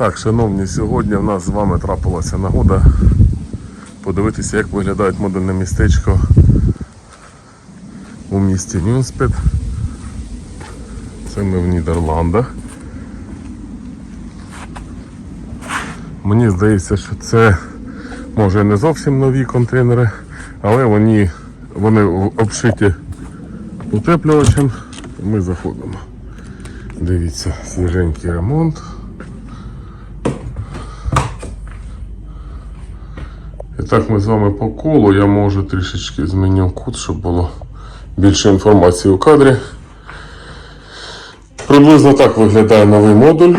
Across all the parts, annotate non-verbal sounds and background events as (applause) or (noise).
Так, шановні, сьогодні в нас з вами трапилася нагода подивитися, як виглядає модульне містечко у місті Нюнспет. Це ми в Нідерландах. Мені здається, що це може не зовсім нові контейнери, але вони, вони обшиті утеплювачем. Ми заходимо. Дивіться, свіженький ремонт. Так ми з вами по колу. Я можу трішечки зміню кут, щоб було більше інформації у кадрі. Приблизно так виглядає новий модуль.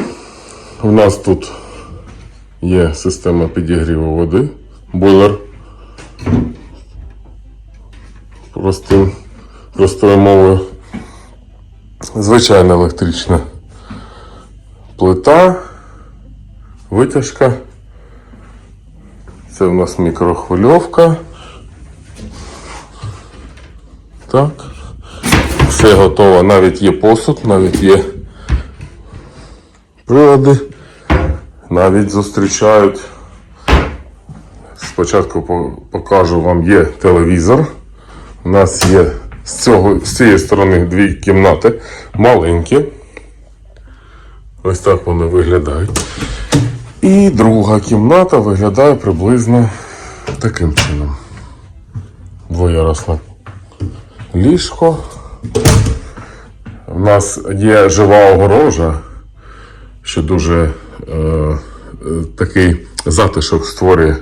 У нас тут є система підігріву води, бойлер. Простим, простою мовою. Звичайна електрична плита, витяжка. Це у нас мікрохвильовка. Так. Все готово. Навіть є посуд, навіть є прилади. Навіть зустрічають. Спочатку покажу вам є телевізор. У нас є з, цього, з цієї сторони дві кімнати маленькі. Ось так вони виглядають. І друга кімната виглядає приблизно таким чином. Двоярусне ліжко. У нас є жива огорожа, що дуже е, такий затишок створює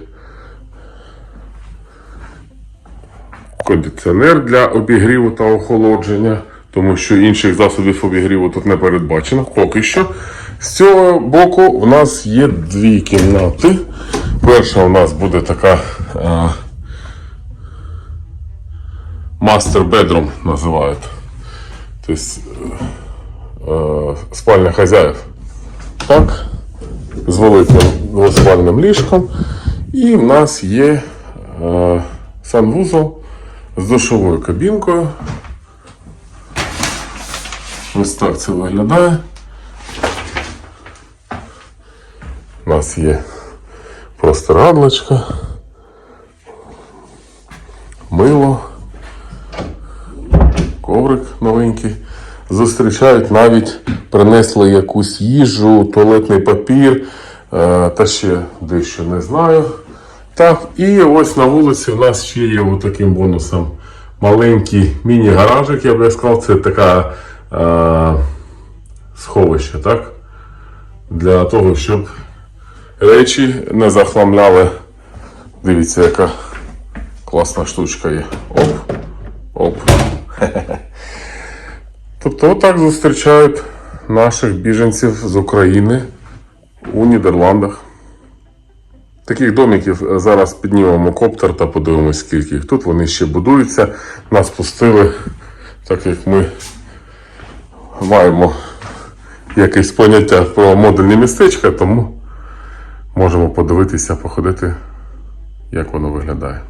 кондиціонер для обігріву та охолодження, тому що інших засобів обігріву тут не передбачено поки що. З цього боку в нас є дві кімнати. Перша у нас буде така е, bedroom називають. Тобто е, е, спальня хазяїв. Так, з великим двоспальним ліжком. І в нас є е, санвузол з душовою кабінкою. Ось так це виглядає. Нас є простирадлочка, мило, коврик новенький. Зустрічають навіть принесли якусь їжу, туалетний папір е, та ще дещо не знаю. Так, і ось на вулиці в нас ще є таким бонусом маленький міні-гаражик, я би сказав, це така е, сховище, так? Для того, щоб речі не захламляли. Дивіться, яка класна штучка є. Оп, оп. (laughs) Тобто отак зустрічають наших біженців з України у Нідерландах. Таких домиків зараз піднімемо коптер та подивимось, скільки їх тут. Вони ще будуються. Нас пустили, так як ми маємо якесь поняття про модульні містечка, тому можемо подивитися, походити, як воно виглядає.